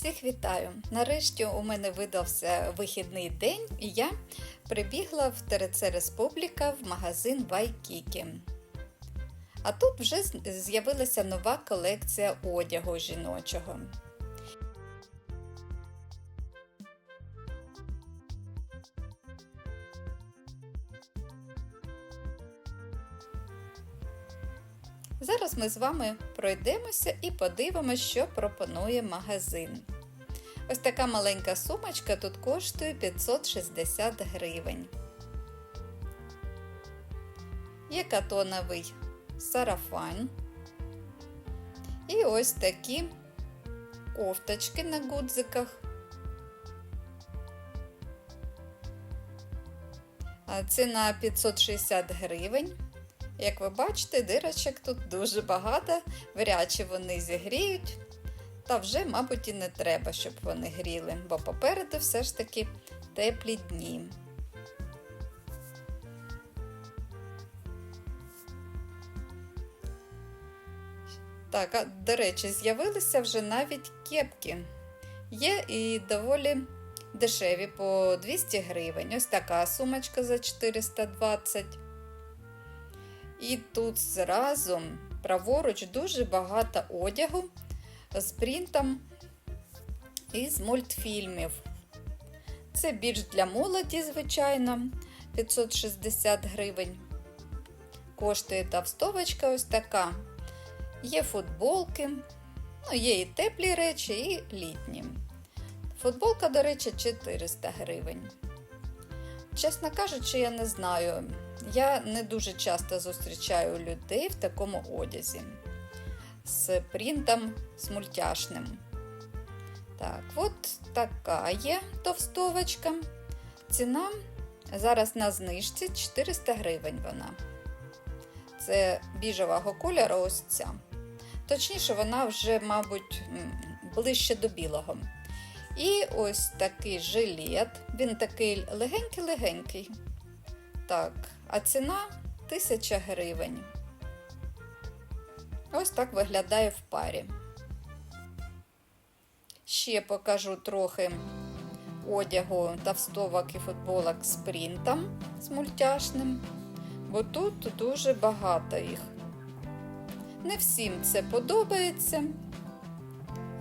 Всіх вітаю! Нарешті у мене видався вихідний день, і я прибігла в ТРЦ Республіка в магазин Вайкікі. А тут вже з'явилася нова колекція одягу жіночого. Зараз ми з вами пройдемося і подивимося, що пропонує магазин. Ось така маленька сумочка тут коштує 560 гривень. Є катоновий сарафан. І ось такі кофточки на гудзиках. Ціна 560 гривень. Як ви бачите, дирочок тут дуже багато, вряд вони зігріють. Та вже, мабуть, і не треба, щоб вони гріли, бо попереду все ж таки теплі дні. Так, а до речі, з'явилися вже навіть кепки. Є і доволі дешеві по 200 гривень. Ось така сумочка за 420. І тут зразу праворуч дуже багато одягу з принтом із мультфільмів. Це більш для молоді, звичайно, 560 гривень. Коштує тавстовочка ось така. Є футболки, ну, є і теплі речі, і літні. Футболка, до речі, 400 гривень. Чесно кажучи, я не знаю. Я не дуже часто зустрічаю людей в такому одязі з принтом з мультяшним. Так, от така є товстовочка. Ціна зараз на знижці 400 гривень вона. Це біжевого кольору ось ця. Точніше, вона вже, мабуть, ближче до білого. І ось такий жилет. Він такий легенький-легенький. Так, а ціна 1000 гривень. Ось так виглядає в парі. Ще покажу трохи одягу тавстовок і футболок з принтом з мультяшним, бо тут дуже багато їх. Не всім це подобається.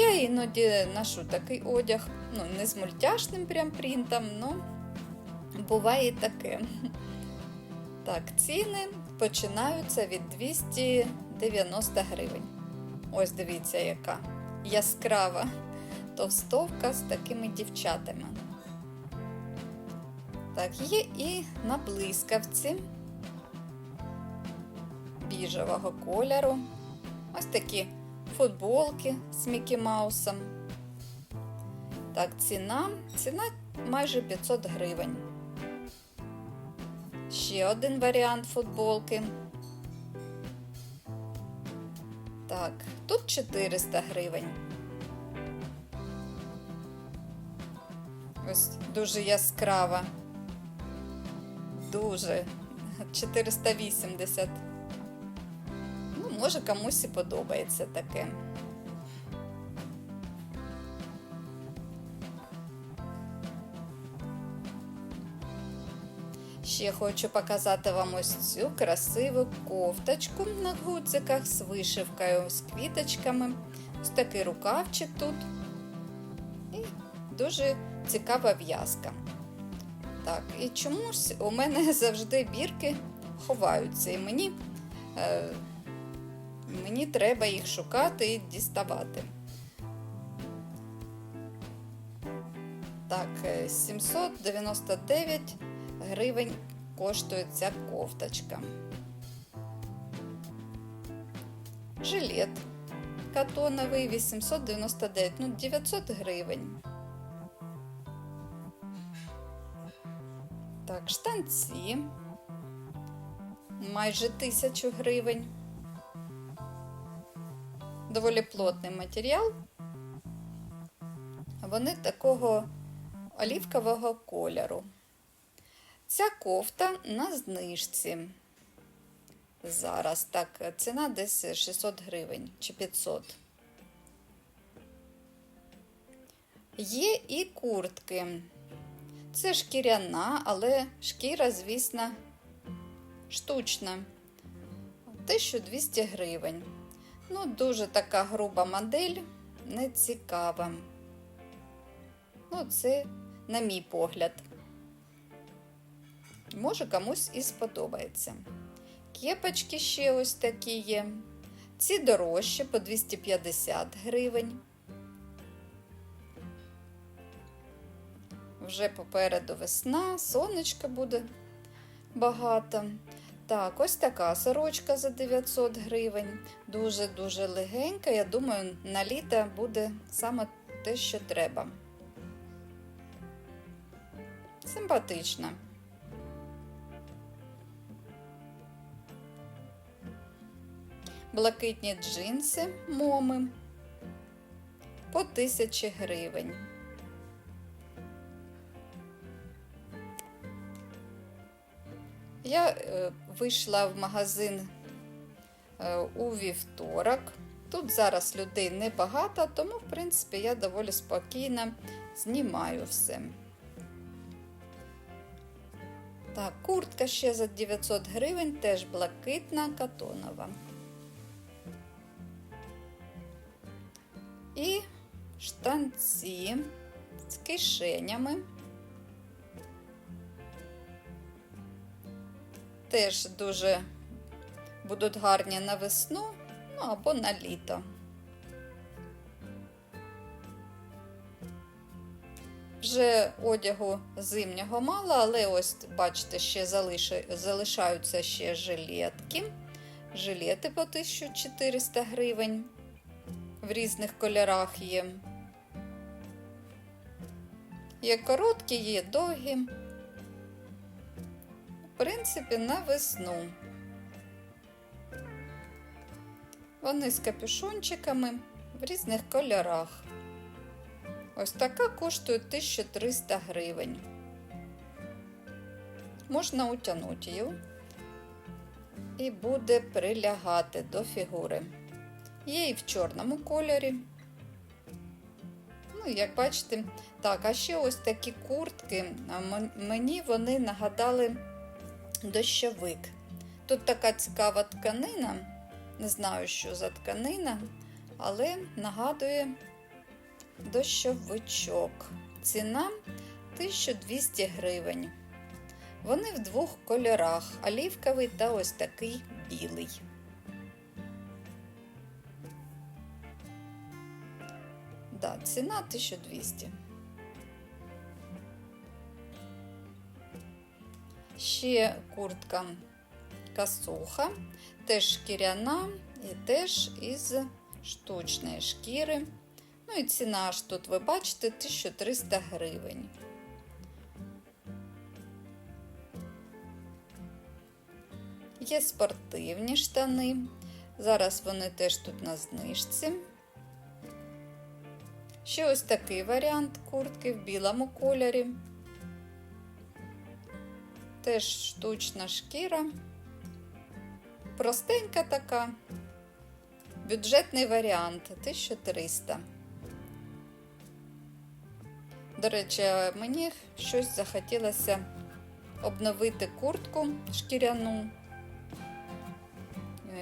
Я іноді ношу такий одяг, ну, не з мультяшним прям принтом, але буває і таке. Так, ціни починаються від 290 гривень. Ось дивіться, яка яскрава товстовка з такими дівчатами. Так, є і на блискавці біжевого кольору. Ось такі футболки з Мікі Маусом. Так, ціна. Ціна майже 500 гривень. Ще один варіант футболки. Так, тут 400 гривень. Ось дуже яскрава. Дуже. 480. Ну, може, комусь і подобається таке. Ще хочу показати вам ось цю красиву кофточку на гудзиках з вишивкою, з квіточками. Ось такий рукавчик тут. І дуже цікава в'язка. Так, і чомусь у мене завжди бірки ховаються, і мені, е, мені треба їх шукати і діставати. Так, е, 799 гривень коштує ця кофточка. Жилет катоновий 899, ну 900 гривень. Так, штанці майже 1000 гривень. Доволі плотний матеріал. Вони такого олівкового кольору. Ця кофта на знижці. Зараз так, ціна десь 600 гривень чи 500. Є і куртки. Це шкіряна, але шкіра, звісно, штучна. 1200 гривень. Ну, дуже така груба модель, не цікава. Ну, це, на мій погляд. Може, комусь і сподобається. Кепочки ще ось такі є. Ці дорожчі по 250 гривень. Вже попереду весна, сонечка буде багато. Так, ось така сорочка за 900 гривень. Дуже-дуже легенька. Я думаю, на літо буде саме те, що треба. Симпатична. Блакитні джинси моми по 1000 гривень. Я е, вийшла в магазин е, у вівторок. Тут зараз людей небагато, тому, в принципі, я доволі спокійно знімаю все. Так, куртка ще за 900 гривень, теж блакитна, катонова. І штанці з кишенями. Теж дуже будуть гарні на весну, ну або на літо. Вже одягу зимнього мало, але ось, бачите, ще залишаються ще жилетки. Жилети по 1400 гривень. В різних кольорах є. Є короткі, є довгі. Принципі, на весну. Вони з капюшончиками в різних кольорах. Ось така коштує 1300 гривень. Можна утягнути її і буде прилягати до фігури. Є і в чорному кольорі. Ну, як бачите, так, а ще ось такі куртки. Мені вони нагадали дощовик. Тут така цікава тканина, не знаю, що за тканина, але нагадує дощовичок. Ціна 1200 гривень. Вони в двох кольорах: олівковий та ось такий білий. Да, ціна 1200. Ще куртка касуха, теж шкіряна і теж із штучної шкіри. Ну і ціна ж тут, ви бачите, 1300 гривень. Є спортивні штани. Зараз вони теж тут на знижці. Ще ось такий варіант куртки в білому кольорі. Теж штучна шкіра. Простенька така, бюджетний варіант 1300. До речі, мені щось захотілося обновити куртку шкіряну.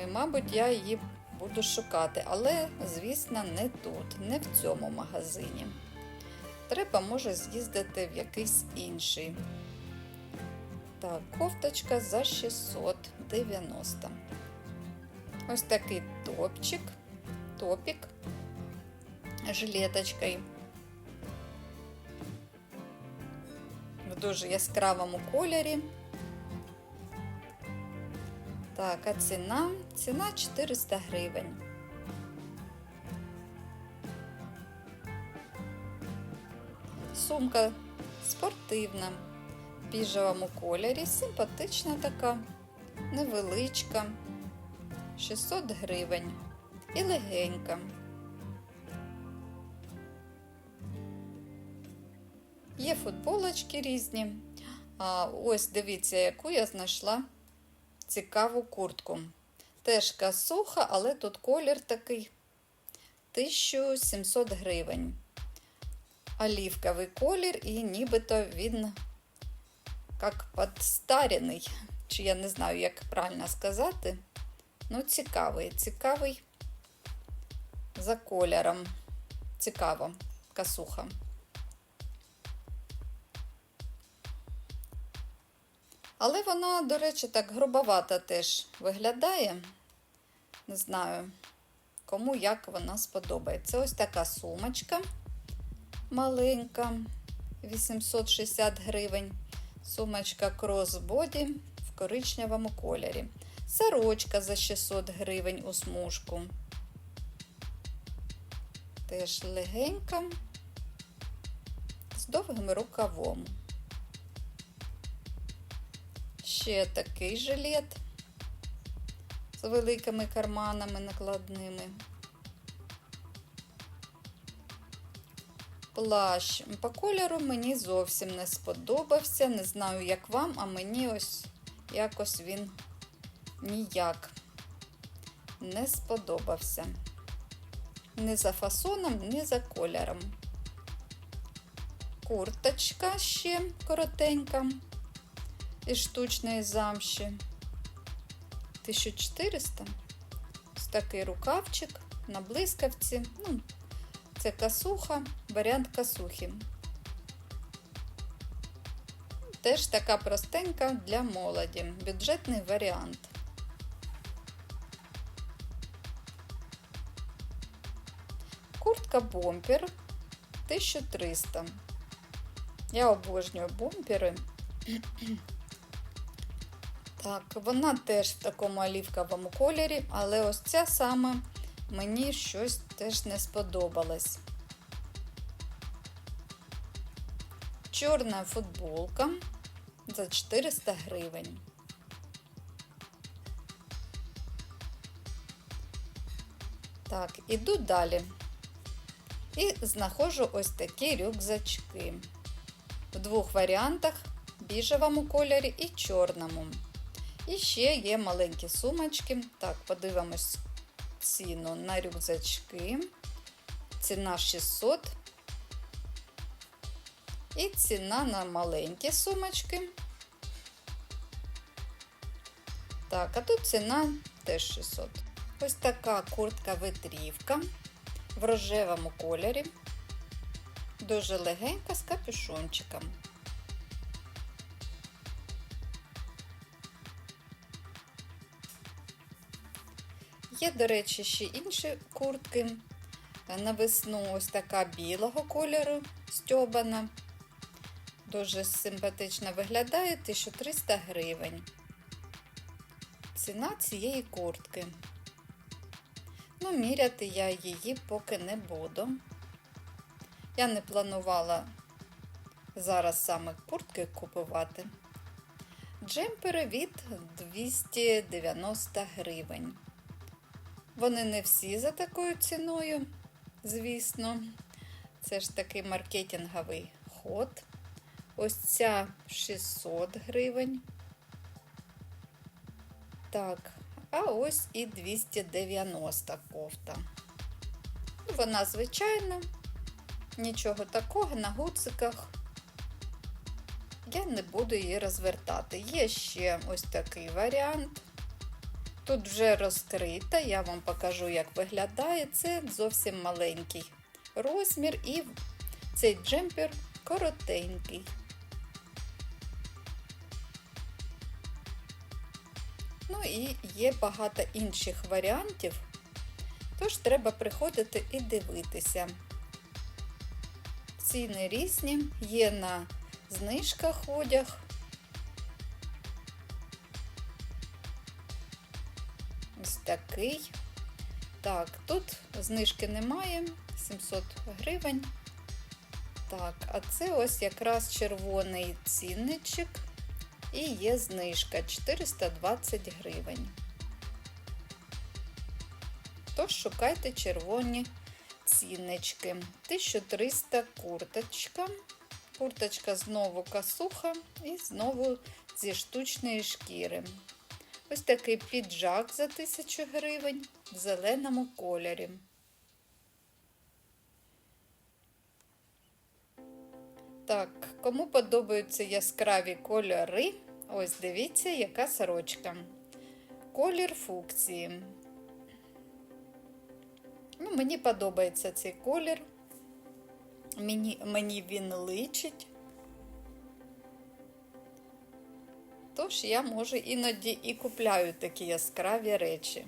І, мабуть, я її буду шукати, але, звісно, не тут, не в цьому магазині. Треба, може, з'їздити в якийсь інший. Так, кофточка за 690. Ось такий топчик, топік, жилеточкою. В дуже яскравому кольорі. Так, а ціна? Ціна 400 гривень. Сумка спортивна, біжевому кольорі, симпатична така, невеличка, 600 гривень і легенька. Є футболочки різні. А ось дивіться, яку я знайшла цікаву куртку. Теж касуха, але тут колір такий 1700 гривень. олівковий колір, і нібито він як підстарений. Чи я не знаю, як правильно сказати. Ну, цікавий, цікавий за кольором. Цікаво, касуха. Але вона, до речі, так грубовато теж виглядає. Не знаю, кому як вона сподобається. Ось така сумочка маленька, 860 гривень. Сумочка кросбоді в коричневому кольорі. Сорочка за 600 гривень у смужку. Теж легенька, з довгим рукавом. Ще такий жилет з великими карманами накладними. Плащ по кольору мені зовсім не сподобався. Не знаю, як вам, а мені ось якось він ніяк не сподобався. Ні за фасоном, ні за кольором. Курточка ще коротенька із штучної замші. 1400. Ось такий рукавчик на блискавці. Ну, це касуха, варіант касухи. Теж така простенька для молоді. Бюджетний варіант. Куртка бомпер 1300. Я обожнюю бомпери. Так, вона теж в такому олівковому кольорі, але ось ця саме мені щось теж не сподобалось. Чорна футболка за 400 гривень. Так, іду далі. І знаходжу ось такі рюкзачки. В двох варіантах біжевому кольорі і чорному. І ще є маленькі сумочки. Так, подивимось ціну на рюкзачки. Ціна 600. І ціна на маленькі сумочки. Так, а тут ціна теж 600. Ось така куртка-витрівка в рожевому кольорі. Дуже легенька з капюшончиком. Є, до речі, ще інші куртки. На весну ось така білого кольору стьобана. Дуже симпатично виглядає 1300 гривень. Ціна цієї куртки. Ну, міряти я її поки не буду. Я не планувала зараз саме куртки купувати. Джемпери від 290 гривень. Вони не всі за такою ціною, звісно. Це ж такий маркетинговий ход. Ось ця 600 гривень. Так, а ось і 290 кофта. Вона звичайна, нічого такого на гуциках. Я не буду її розвертати. Є ще ось такий варіант. Тут вже розкрита, я вам покажу, як виглядає. Це зовсім маленький розмір, і цей джемпер коротенький. Ну і є багато інших варіантів, тож треба приходити і дивитися. Ціни різні, є на знижках одяг. Ось такий. Так, тут знижки немає, 700 гривень. Так, а це ось якраз червоний цінничок і є знижка 420 гривень. Тож шукайте червоні ціннички. 1300 курточка. Курточка знову касуха і знову зі штучної шкіри. Ось такий піджак за 1000 гривень в зеленому кольорі. Так, кому подобаються яскраві кольори, ось дивіться, яка сорочка. Колір фукції. Ну, мені подобається цей колір. Мені, мені він личить. Тож я може іноді і купляю такі яскраві речі.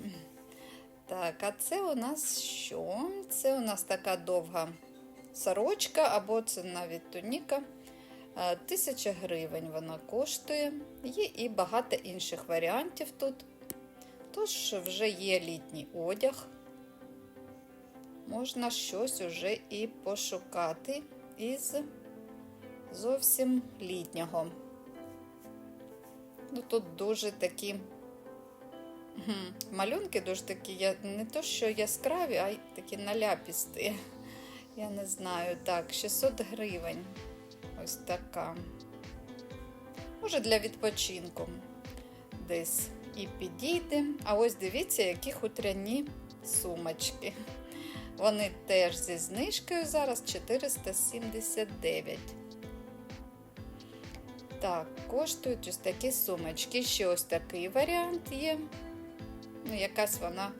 Так, а це у нас що? Це у нас така довга сорочка, або це навіть туніка. Е, Тисяча гривень вона коштує. Є і багато інших варіантів тут. Тож вже є літній одяг. Можна щось уже і пошукати із зовсім літнього. Ну, тут дуже такі малюнки дуже такі, не то що яскраві, а й такі наляпісті. Я не знаю. Так, 600 гривень. Ось така. Може для відпочинку. Десь і підійде. А ось дивіться, які хутряні сумочки. Вони теж зі знижкою зараз 479. Так, коштують ось такі сумочки. Ще ось такий варіант є. Ну, якась вона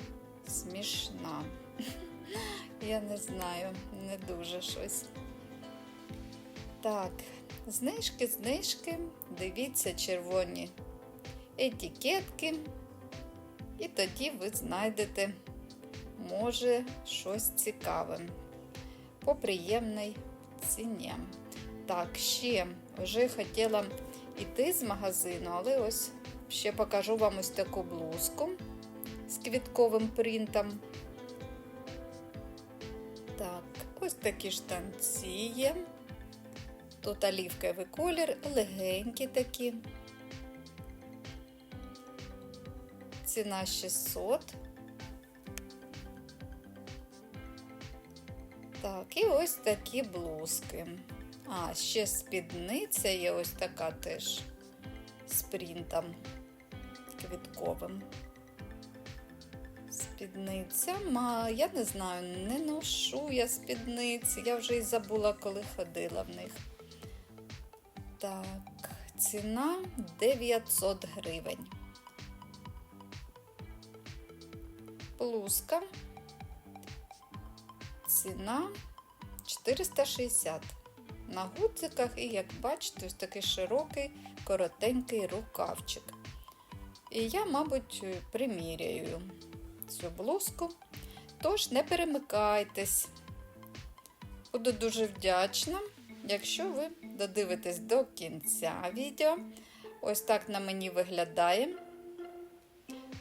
смішна. Я не знаю, не дуже щось. Так, знижки, знижки. Дивіться червоні етикетки. І тоді ви знайдете, може, щось цікаве. По приємній ціні. Так, ще вже хотіла йти з магазину, але ось ще покажу вам ось таку блузку з квітковим принтом. Ось такі штанці є. Тут олівковий колір, легенькі такі. Ціна 600. Так, і ось такі блузки. А, ще спідниця є ось така теж з принтом квітковим. Спідниця, ма, я не знаю, не ношу я спідниці. Я вже і забула, коли ходила в них. Так, ціна 900 гривень. Блузка. Ціна 460. На гудзиках і, як бачите, ось такий широкий, коротенький рукавчик. І я, мабуть, приміряю цю блузку. Тож не перемикайтесь. Буду дуже вдячна, якщо ви додивитесь до кінця відео. Ось так на мені виглядає.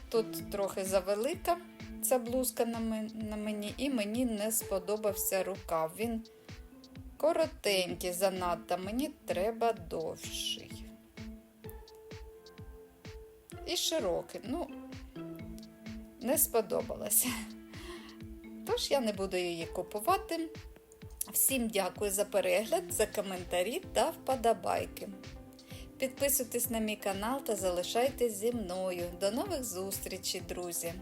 Тут трохи завелика ця блузка на мені, і мені не сподобався рукав. Він коротенький занадто, мені треба довший. І широкий. Ну, не сподобалася. Тож я не буду її купувати. Всім дякую за перегляд, за коментарі та вподобайки. Підписуйтесь на мій канал та залишайтесь зі мною. До нових зустрічей, друзі!